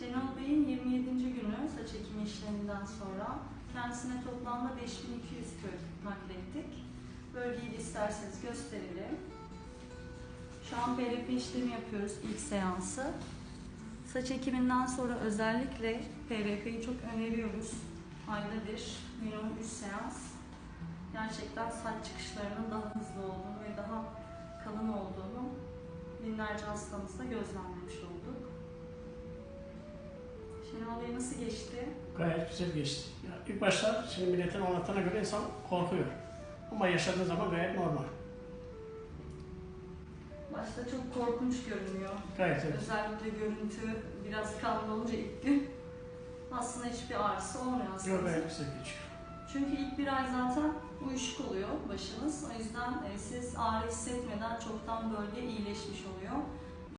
Şenol Bey'in 27. günü saç ekimi işleminden sonra kendisine toplamda 5200 kök naklettik. Bölgeyi de isterseniz gösterelim. Şu an PRP işlemi yapıyoruz ilk seansı. Saç ekiminden sonra özellikle PRP'yi çok öneriyoruz. Ayda bir, minimum 3 seans. Gerçekten saç çıkışlarının daha hızlı olduğunu ve daha kalın olduğunu binlerce hastamızda gözlemlemiş olduk. Şenol Bey nasıl geçti? Gayet güzel geçti. Ya ilk başta şimdi milletin anlattığına göre insan korkuyor. Ama yaşadığı zaman gayet normal. Başta çok korkunç görünüyor. Gayet evet. Özellikle görüntü biraz kanlı olunca ilk gün aslında hiçbir ağrısı olmuyor Yok hastamızın. gayet güzel geçiyor. Çünkü ilk bir ay zaten uyuşuk oluyor başınız. O yüzden e, siz ağrı hissetmeden çoktan bölge iyileşmiş oluyor.